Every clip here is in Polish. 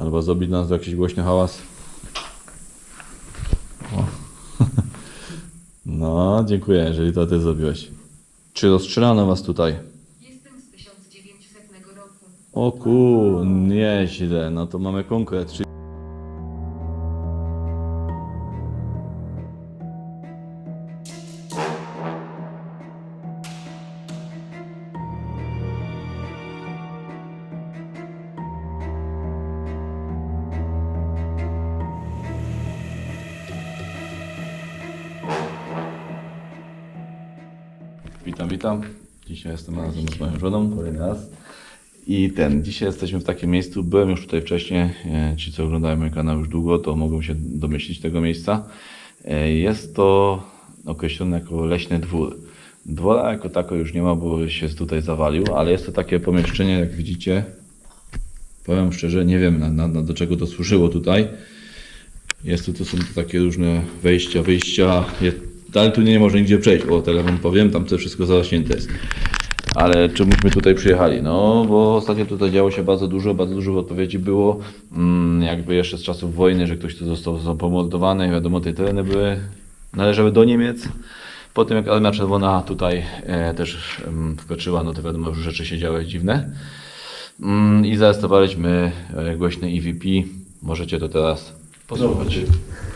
Albo zrobić nas jakiś głośny hałas. O. No, dziękuję, jeżeli to ty zrobiłeś. Czy rozstrzelano was tutaj? Jestem z 1900 roku. O ku, nieźle. No to mamy konkret. Jestem razem z moją żoną, kolejny raz. I ten, dzisiaj jesteśmy w takim miejscu, byłem już tutaj wcześniej, e, ci co oglądają mój kanał już długo, to mogą się domyślić tego miejsca. E, Jest to określone jako leśny dwór. Dwora jako tako już nie ma, bo się tutaj zawalił, ale jest to takie pomieszczenie, jak widzicie, powiem szczerze, nie wiem na, na, na do czego to służyło tutaj. Jest tu, to są tu takie różne wejścia, wyjścia, ale tu nie można nigdzie przejść, o telefon powiem, tam to wszystko zarośnięte jest. Ale czemuśmy tutaj przyjechali? No, bo ostatnio tutaj działo się bardzo dużo, bardzo dużo odpowiedzi było, mm, jakby jeszcze z czasów wojny, że ktoś tu został pomordowany, wiadomo, te tereny były, należały do Niemiec. Po tym jak Armia Czerwona tutaj e, też em, wkroczyła, no to wiadomo, już rzeczy się działy dziwne. Mm, I zaaresztowaliśmy e, głośny EVP. Możecie to teraz posłuchać.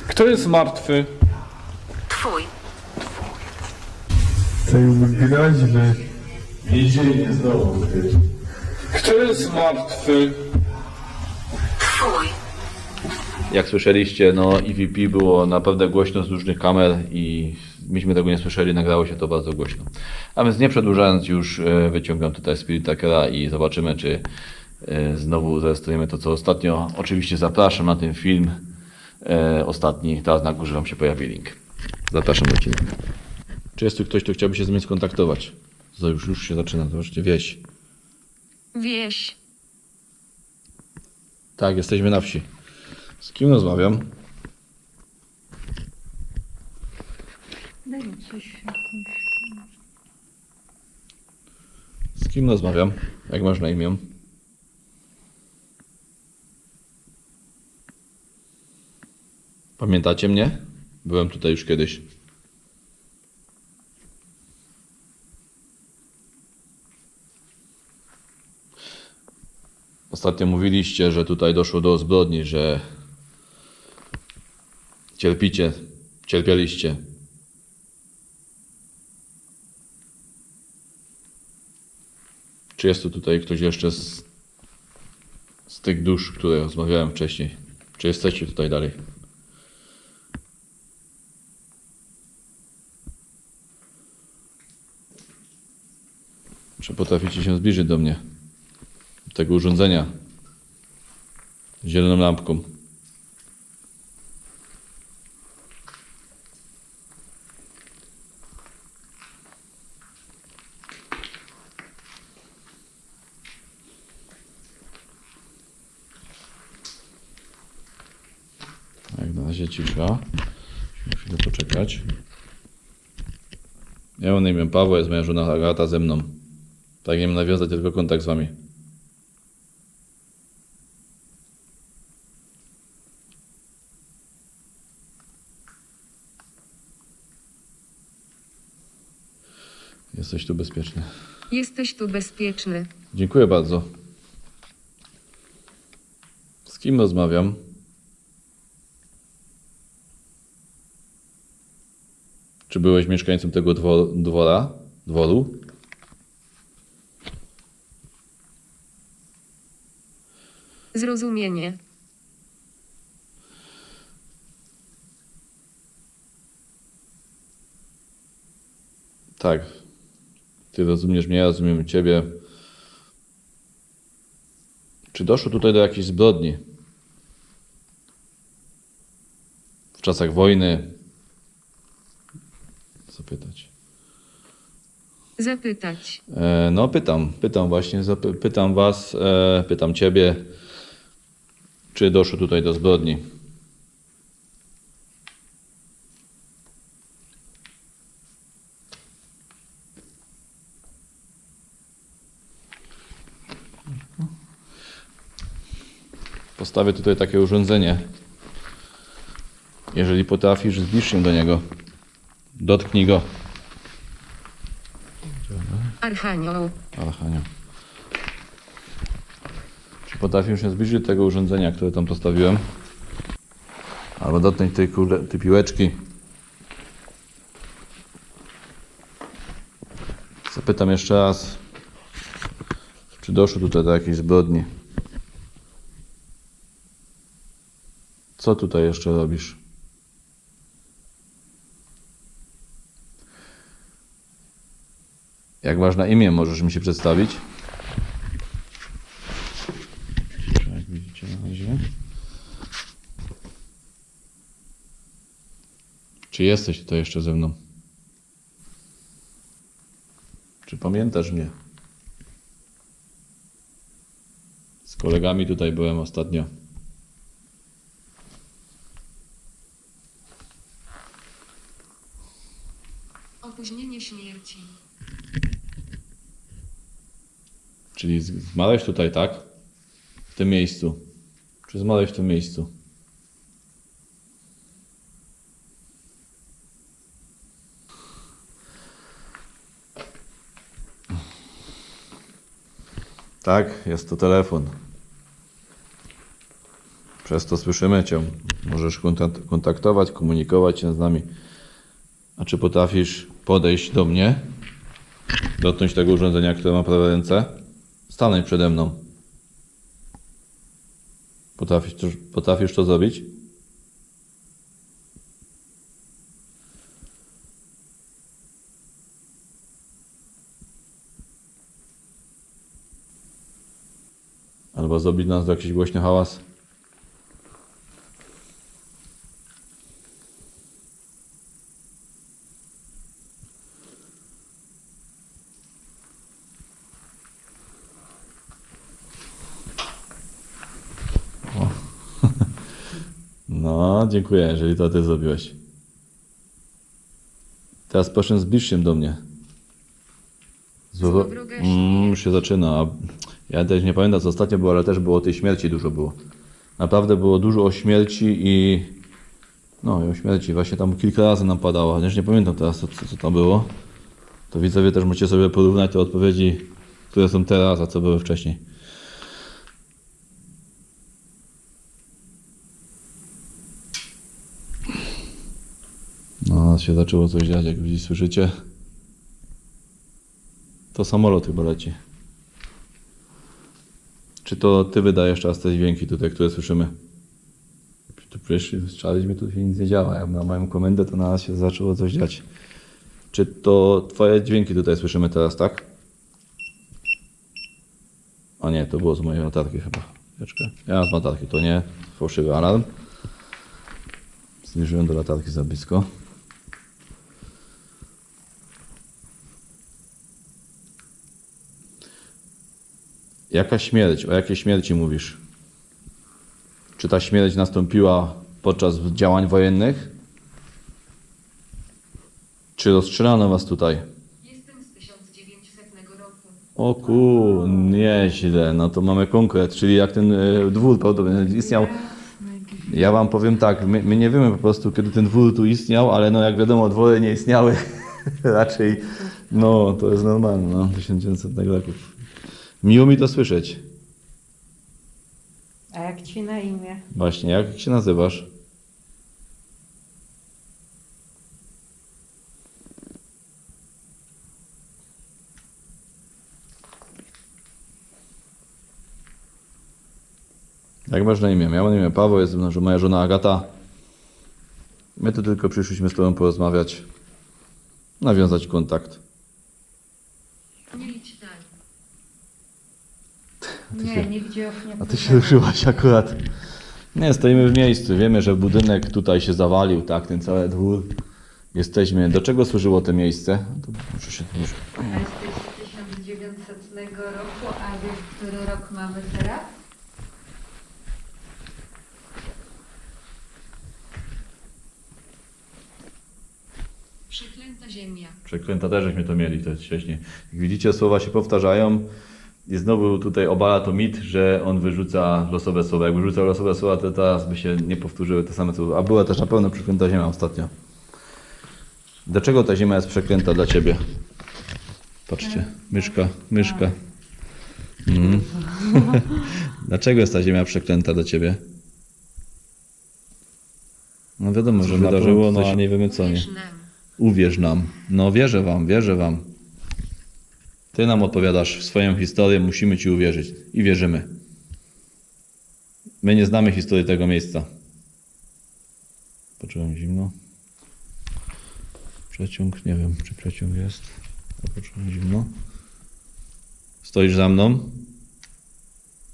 Kto jest martwy? Twój. Tej groźby. Więzienie znowu ty. Kto jest martwy? Twój. Jak słyszeliście, no EVP było naprawdę głośno z różnych kamer i myśmy tego nie słyszeli, nagrało się to bardzo głośno. A więc nie przedłużając już, e, wyciągam tutaj Spirit Trackera i zobaczymy, czy e, znowu zarejestrujemy to, co ostatnio. Oczywiście zapraszam na ten film e, ostatni, teraz na górze Wam się pojawi link. Zapraszam do odcinka. Czy jest tu ktoś, kto chciałby się z nami skontaktować? To już, już się zaczyna, zobaczcie, wieś. Wieś. Tak, jesteśmy na wsi. Z kim rozmawiam? Z kim rozmawiam? Jak masz na imię? Pamiętacie mnie? Byłem tutaj już kiedyś. Ostatnio mówiliście, że tutaj doszło do zbrodni, że cierpicie, cierpieliście. Czy jest tu tutaj ktoś jeszcze z, z tych dusz, które rozmawiałem wcześniej? Czy jesteście tutaj dalej? Czy potraficie się zbliżyć do mnie? Tego urządzenia? z Zieloną lampką. Jak na razie cisza. Musimy poczekać. Ja mam na imię Paweł, jest moja żona Agata ze mną. Pragniemy nawiązać tylko kontakt z wami. Jesteś tu bezpieczny. Jesteś tu bezpieczny. Dziękuję bardzo. Z kim rozmawiam? Czy byłeś mieszkańcem tego dwo- dwora? Dworu? Zrozumienie. Tak. Ty rozumiesz mnie, ja rozumiem ciebie. Czy doszło tutaj do jakiejś zbrodni? W czasach wojny? Zapytać. Zapytać. E, no, pytam, pytam właśnie, zapy- pytam was, e, pytam ciebie, czy doszło tutaj do zbrodni? Postawię tutaj takie urządzenie. Jeżeli potrafisz, zbliż się do niego. Dotknij go. Archanioł. Archanioł. Czy potrafisz się zbliżyć do tego urządzenia, które tam postawiłem? Albo dotknąć tej, kule, tej piłeczki. Zapytam jeszcze raz, czy doszło tutaj do jakiejś zbrodni? Co tutaj jeszcze robisz? Jak na imię, możesz mi się przedstawić? Jak widzicie na razie. Czy jesteś tutaj jeszcze ze mną? Czy pamiętasz mnie? Z kolegami tutaj byłem ostatnio. Opóźnienie śmierci. Czyli z- zmarłeś tutaj, tak? W tym miejscu. Czy zmarłeś w tym miejscu? Tak, jest to telefon. Przez to słyszymy Cię. Możesz kontak- kontaktować, komunikować się z nami. A czy potrafisz podejść do mnie? Dotknąć tego urządzenia, które ma prawe ręce? Stanąć przede mną. Potrafisz to, potrafisz to zrobić? Albo zrobić nas jakiś głośny hałas? No, dziękuję, jeżeli to ty zrobiłeś. Teraz proszę zbliż się do mnie. Zło... Mm, już się zaczyna. Ja też nie pamiętam co ostatnio było, ale też było o tej śmierci dużo było. Naprawdę było dużo o śmierci i... No i o śmierci. Właśnie tam kilka razy nam padało. Chociaż nie pamiętam teraz co, co tam było. To widzowie też możecie sobie porównać te odpowiedzi, które są teraz, a co były wcześniej. No, się zaczęło coś dziać, jak widzicie, słyszycie. To samolot chyba leci. Czy to ty wydajesz czas te dźwięki tutaj, które słyszymy? Tu przyszli, strzeliśmy, tu się nic nie działa. Jak na moją komendę, to na nas się zaczęło coś dziać. Czy to twoje dźwięki tutaj słyszymy teraz, tak? A nie, to było z mojej latarki chyba. Chwileczkę. Ja z latarki, to nie fałszywy alarm. Zbliżyłem do latarki za blisko. Jaka śmierć? O jakiej śmierci mówisz? Czy ta śmierć nastąpiła podczas działań wojennych? Czy rozstrzelano was tutaj? Jestem z 1900 roku. O ku, nieźle. No to mamy konkret, czyli jak ten e, dwór prawdopodobnie istniał. Ja wam powiem tak, my, my nie wiemy po prostu, kiedy ten dwór tu istniał, ale no jak wiadomo, dwory nie istniały. Raczej, no to jest normalne, no, 1900 roku. Miło mi to słyszeć. A jak ci na imię? Właśnie, jak się nazywasz? Jak masz na imię? Ja mam na imię Paweł, jest mną moja żona Agata. My tu tylko przyszliśmy z Tobą porozmawiać, nawiązać kontakt. Nie idź dalej. Nie, nigdzie już nie A ty się ruszyłaś akurat. Nie, stoimy w miejscu. Wiemy, że budynek tutaj się zawalił, tak, ten cały dwór. Jesteśmy. Do czego służyło to miejsce? To muszę się już... Jesteś z 1900 roku, a wiesz, który rok mamy teraz? Przeklęta ziemia. Przeklęta też żeśmy to mieli, to jest wcześniej. Jak widzicie, słowa się powtarzają. I znowu tutaj obala to mit, że on wyrzuca losowe słowa. Jak wyrzucał losowe słowa, to teraz by się nie powtórzyły te same słowa. A była też na pewno przeklęta ziemia ostatnio. Dlaczego ta ziemia jest przeklęta dla ciebie? Patrzcie, myszka, myszka. Mhm. Dlaczego jest ta ziemia przeklęta dla ciebie? No wiadomo, że wydarzyło, no a nie wiemy co, nie? Uwierz nam. Uwierz nam. No wierzę wam, wierzę wam. Ty nam odpowiadasz swoją historię, musimy ci uwierzyć. I wierzymy. My nie znamy historii tego miejsca. Poczułem zimno. Przeciąg, nie wiem, czy przeciąg jest. Poczułem zimno. Stoisz za mną?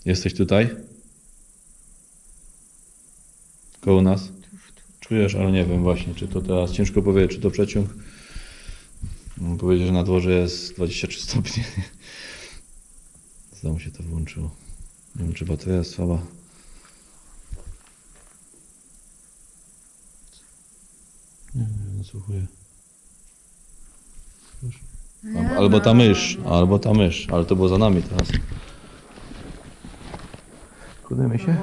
Jesteś tutaj? Koło nas? Czujesz, ale nie wiem właśnie, czy to teraz ciężko powiedzieć, czy to przeciąg. Mam powiedzieć, że na dworze jest 23 stopnie. Znowu się to włączyło. Nie wiem, czy bateria jest słaba. Nie wiem, nasłuchuję. Albo, albo ta mysz, albo ta mysz, ale to było za nami teraz. Kudemy się?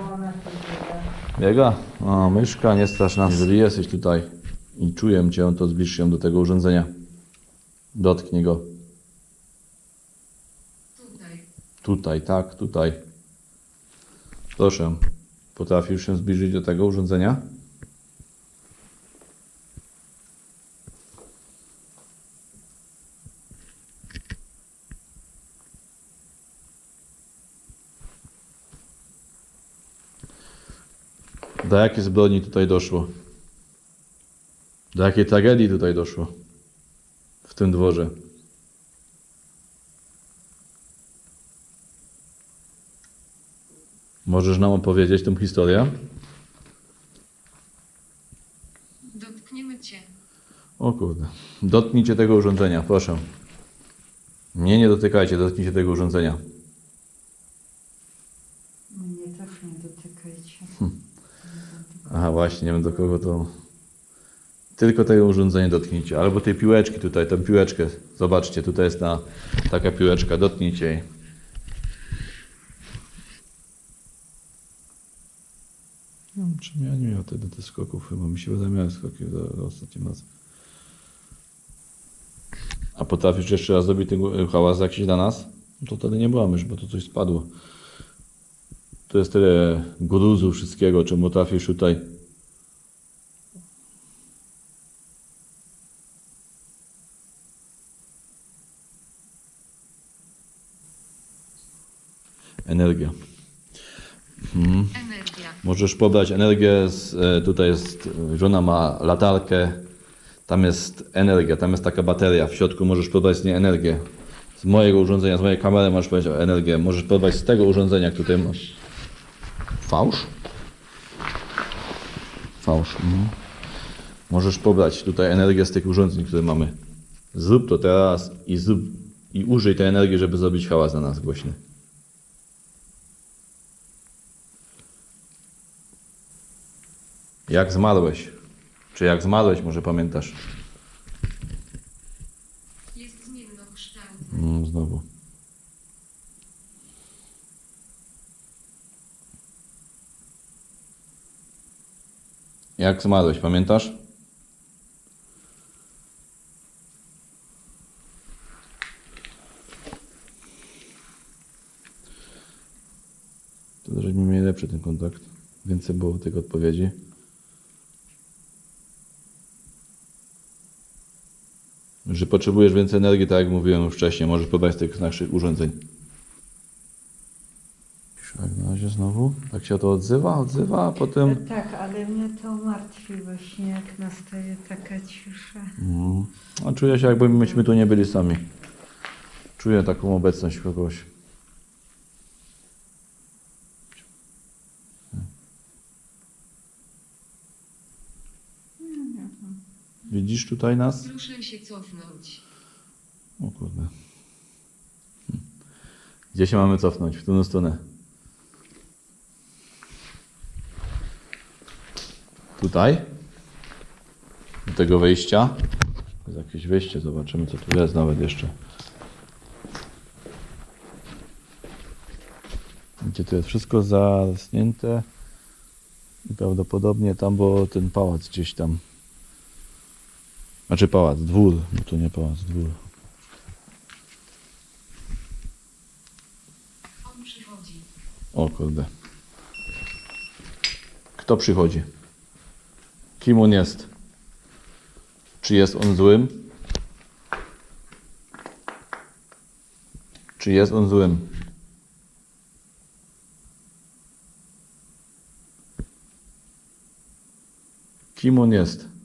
Biega? O, myszka, nie strasz nas. Jeżeli jesteś tutaj i czuję cię, to zbliż się do tego urządzenia. Dotknij go. Tutaj. Tutaj, tak, tutaj. Proszę. Potrafisz się zbliżyć do tego urządzenia? Do jakiej zbrodni tutaj doszło? Do jakiej tragedii tutaj doszło? W tym dworze. Możesz nam opowiedzieć tę historię? Dotkniemy cię. O kurde. Dotknijcie tego urządzenia, proszę. Mnie nie dotykajcie, dotknijcie tego urządzenia. Mnie też nie dotykajcie. Aha, właśnie, nie wiem do kogo to. Tylko tego urządzenia dotknijcie. Albo tej piłeczki tutaj, tę piłeczkę. Zobaczcie, tutaj jest ta, taka piłeczka, dotknijcie jej. Wiem, czy ja nie miał wtedy tych skoków, chyba mi się wydaje, skoki do, do ostatnim razem. A potrafisz jeszcze raz zrobić ten hałas jakiś dla nas? No to wtedy nie była mysz, bo to coś spadło. To jest tyle gruzu wszystkiego, czym potrafisz tutaj. Energia. Energia. Możesz pobrać energię, z, e, tutaj jest, żona ma latarkę, tam jest energia, tam jest taka bateria, w środku możesz pobrać z niej energię. Z mojego urządzenia, z mojej kamery możesz pobrać energię, możesz pobrać z tego urządzenia, które masz. Fałsz? Fałsz. Mhm. Możesz pobrać tutaj energię z tych urządzeń, które mamy. Zrób to teraz i, zrób, i użyj tej energii, żeby zrobić hałas na nas głośny. Jak zmarłeś? Czy jak zmarłeś, może pamiętasz? Jest zmiennokształtny. Mm, znowu. Jak zmarłeś, pamiętasz? To żeśmy mieli lepszy ten kontakt. Więcej było tych odpowiedzi. Że potrzebujesz więcej energii, tak jak mówiłem już wcześniej, możesz pobrać z tych naszych urządzeń. Jak na razie znowu, tak się to odzywa, odzywa, a potem... Tak, ale mnie to martwi właśnie, jak nastaje taka cisza. Mm. A czuję się, jakby myśmy tu nie byli sami. Czuję taką obecność kogoś. Widzisz tutaj nas? Proszę się cofnąć. O kurde. Hm. Gdzie się mamy cofnąć? W którą stronę? Tutaj? Do tego wejścia? Jest jakieś wejście, zobaczymy co tu jest nawet jeszcze. Widzicie, to jest wszystko zarośnięte. I prawdopodobnie tam, bo ten pałac gdzieś tam. Znaczy pałac, dwór, bo to nie pałac, dwór. On przychodzi. O kurde. Kto przychodzi? Kim on jest? Czy jest on złym? Czy jest on złym? Kim on jest?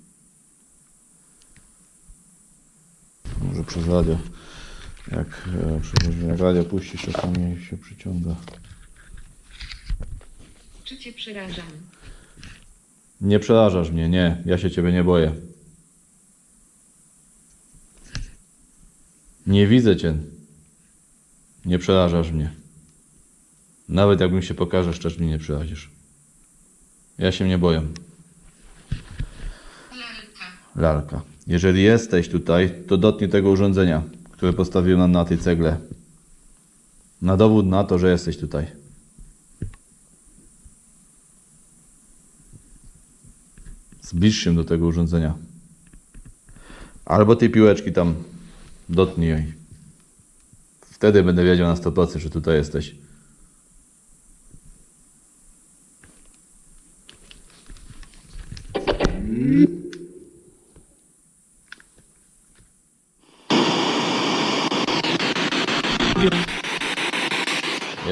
Może przez radio. Jak, e, jak radio puścisz, czasami się przyciąga. Czy cię przerażam? Nie przerażasz mnie, nie. Ja się ciebie nie boję. Nie widzę cię. Nie przerażasz mnie. Nawet jakbym się pokażesz, też mnie nie przerazisz. Ja się nie boję. Lalka. Lalka. Jeżeli jesteś tutaj, to dotknij tego urządzenia, które postawiłem na, tej cegle. Na dowód na to, że jesteś tutaj. Zbliż się do tego urządzenia. Albo tej piłeczki tam dotknij jej. Wtedy będę wiedział na 100%, że tutaj jesteś.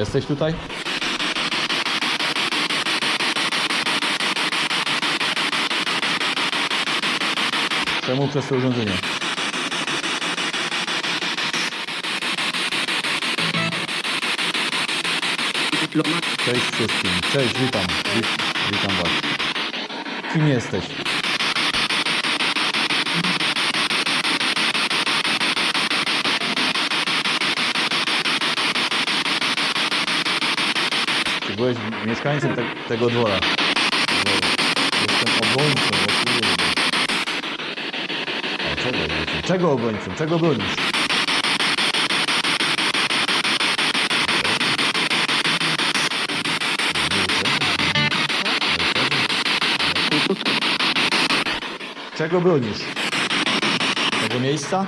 Jesteś tutaj? Czemu przez to urządzenie? Cześć wszystkim. Cześć, witam. Wit, witam Was. Kim jesteś? Byłeś mieszkańcem te, tego dwora? Jestem obrońcą. A czego obrońcą? Czego obrońcą? Czego bronisz? Czego bronisz? Tego miejsca?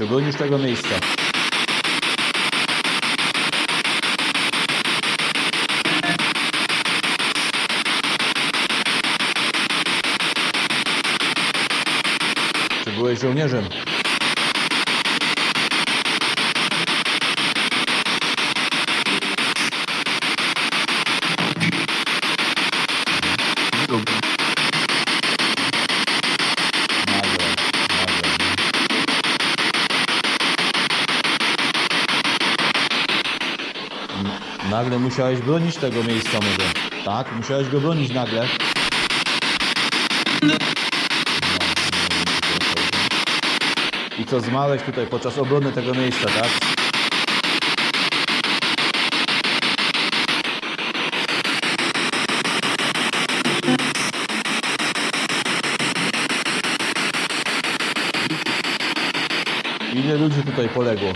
Czy bronisz tego miejsca? Czy byłeś żołnierzem? Nagle, nagle. N- Nagle musiałeś bronić tego miejsca może. Tak? Musiałeś go bronić nagle. I co zmarłeś tutaj podczas obrony tego miejsca, tak? Ile ludzi tutaj poległo?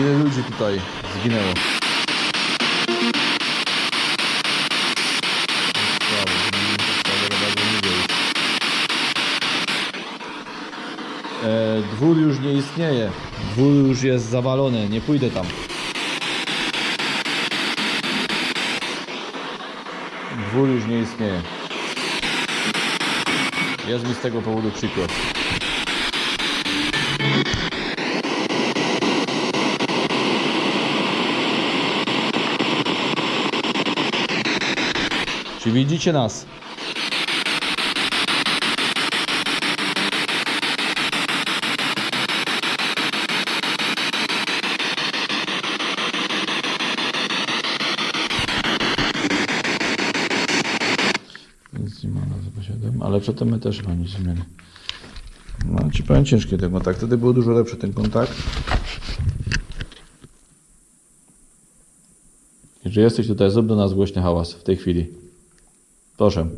Ile ludzi tutaj zginęło? E, dwór już nie istnieje. Dwór już jest zawalony. Nie pójdę tam. Dwór już nie istnieje. Jest mi z tego powodu przykro. Czy widzicie nas? Ale przedtem my też chyba nic mieli. No ci powiem ciężkie ten kontakt. Wtedy był dużo lepszy ten kontakt. Jeżeli jesteś tutaj, zrób do nas głośny hałas w tej chwili. Proszę.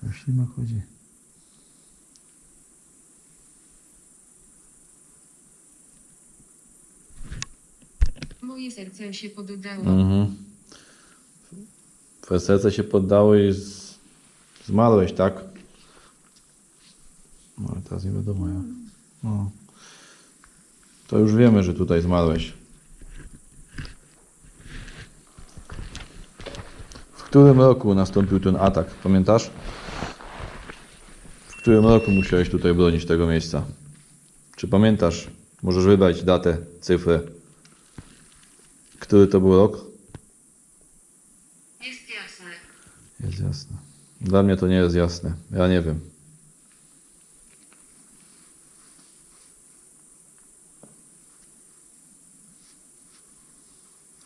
Co ślimak chodzi? Moje serce się poddało. Mhm. Twoje serce się poddało i z... zmarłeś, tak? No ale teraz nie wiadomo jak. No. To już wiemy, że tutaj zmarłeś. Którym roku nastąpił ten atak? Pamiętasz? W którym roku musiałeś tutaj bronić tego miejsca? Czy pamiętasz? Możesz wybrać datę, cyfrę. Który to był rok? Jest jasne. Jest jasne. Dla mnie to nie jest jasne. Ja nie wiem.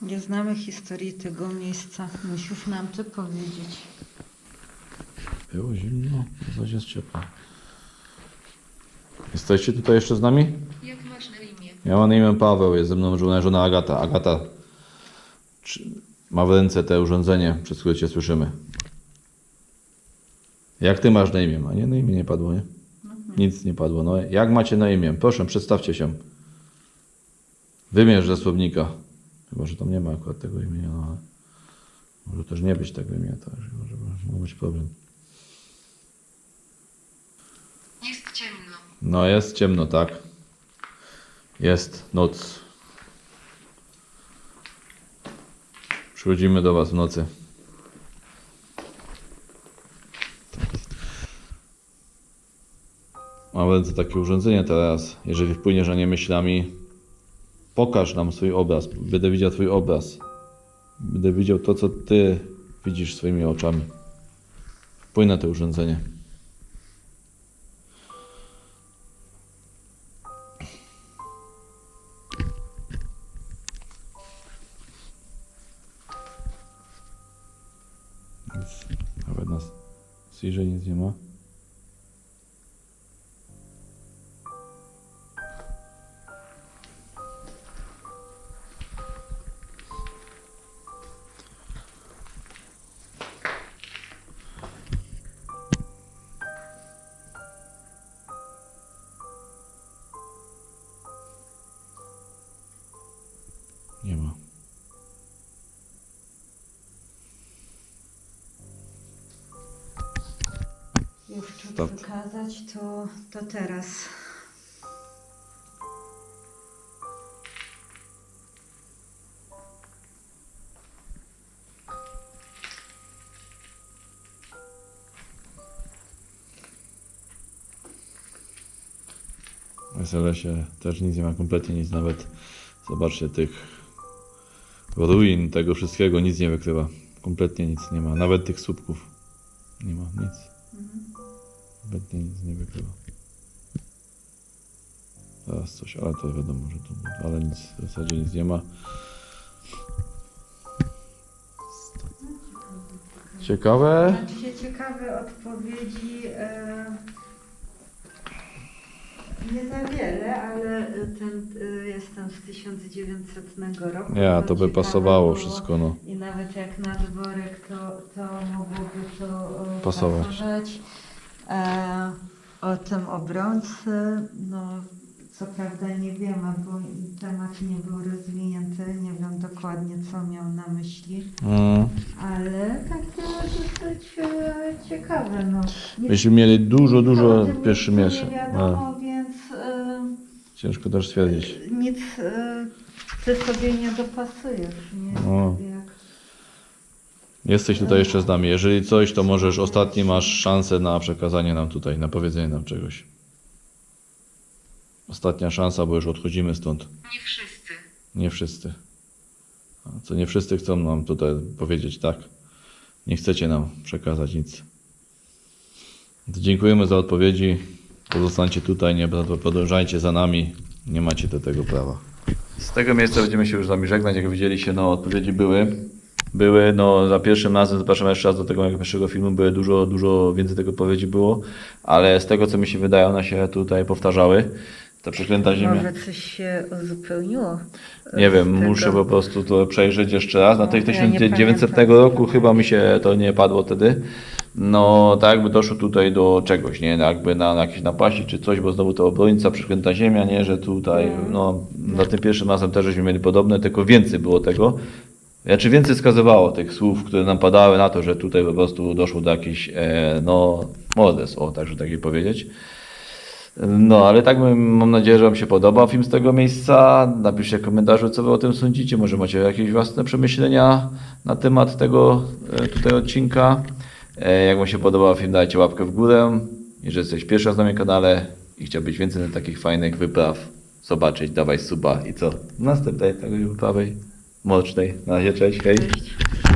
Nie znamy historii tego miejsca. Musisz nam to powiedzieć. Było zimno, a zaś jest ciepło. Jesteście tutaj jeszcze z nami? Jak masz na imię? Ja mam na imię Paweł, jest ze mną żona, żona Agata. Agata czy, ma w ręce te urządzenie, przez które cię słyszymy. Jak ty masz na imię? A nie, na imię nie padło, nie? Nic nie padło. No, jak macie na imię? Proszę, przedstawcie się. Wymierz ze słownika. Chyba, że tam nie ma akurat tego imienia, no ale może też nie być tego imienia, tak, może, może być problem. Jest ciemno. No jest ciemno, tak. Jest noc. Przychodzimy do Was w nocy. Mam w ręce takie urządzenie teraz. Jeżeli wpłyniesz na nie myślami, pokaż nam swój obraz. Będę widział Twój obraz. Będę widział to, co Ty widzisz swoimi oczami. Wpłyń na to urządzenie. Start. pokazać, to, to teraz. W SLS-ie też nic nie ma, kompletnie nic, nawet zobaczcie tych ruin, tego wszystkiego, nic nie wykrywa. Kompletnie nic nie ma, nawet tych słupków. Nie ma nic. Kompletnie nic nie wykrywa. Teraz coś, ale to wiadomo, że to, ale nic, w zasadzie nic nie ma. Ciekawe. Znaczy ciekawe odpowiedzi. E, nie za wiele, ale ten e, jestem z 1900 roku. Ja, to by pasowało było. wszystko, no. I nawet jak na dworek, to, to mogłoby to e, Pasować. pasować. E, o tym obrońcy, no co prawda nie wiemy, bo temat nie był rozwinięty, nie wiem dokładnie co miał na myśli, Mm. ale takie dosyć e, ciekawe. No. Nie- Myśmy mieli dużo, dużo pierwszy miesiąc. Nie wiadomo, więc e, Ciężko też stwierdzić. nic e, ty sobie nie dopasujesz. Nie? Jesteś tutaj jeszcze z nami. Jeżeli coś, to możesz, ostatni masz szansę na przekazanie nam tutaj, na powiedzenie nam czegoś. Ostatnia szansa, bo już odchodzimy stąd. Nie wszyscy. Nie wszyscy. Co nie wszyscy chcą nam tutaj powiedzieć, tak? Nie chcecie nam przekazać nic. To dziękujemy za odpowiedzi. Pozostańcie tutaj, nie podążajcie za nami. Nie macie do tego prawa. Z tego miejsca będziemy się już z Wami żegnać. Jak widzieliście, no odpowiedzi były. Były, no za pierwszym razem, zapraszam jeszcze raz do tego mojego pierwszego filmu, były dużo, dużo więcej tego odpowiedzi było, ale z tego co mi się wydaje, one się tutaj powtarzały. Ta przeklęta ziemia. Może coś się uzupełniło. Nie wiem, tego. muszę po prostu to przejrzeć jeszcze raz. Na tej No, ja nie 1900 pamiętam. roku chyba mi się to nie padło wtedy. No, tak jakby doszło tutaj do czegoś, nie? Jakby na, na jakieś napaści czy coś, bo znowu to obrońca, przeklęta ziemia, nie? Że tutaj, no, za tym pierwszym razem też żeśmy mieli podobne, tylko więcej było tego. Znaczy więcej wskazywało tych słów, które nam padały na to, że tutaj po prostu doszło do jakichś, e, no, morderstw, o, także tak powiedzieć. No, ale tak mam nadzieję, że Wam się podoba film z tego miejsca. Napiszcie w komentarzu, co Wy o tym sądzicie. Może macie jakieś własne przemyślenia na temat tego e, tutaj odcinka. E, Jak Wam się podobał film, dajcie łapkę w górę. Jeżeli jesteś pierwszy raz na moim kanale i chciałbyś więcej takich fajnych wypraw zobaczyć, dawaj suba i co? Następnej takiej wyprawy mrocznej. Na razie, cześć, hej. Cześć.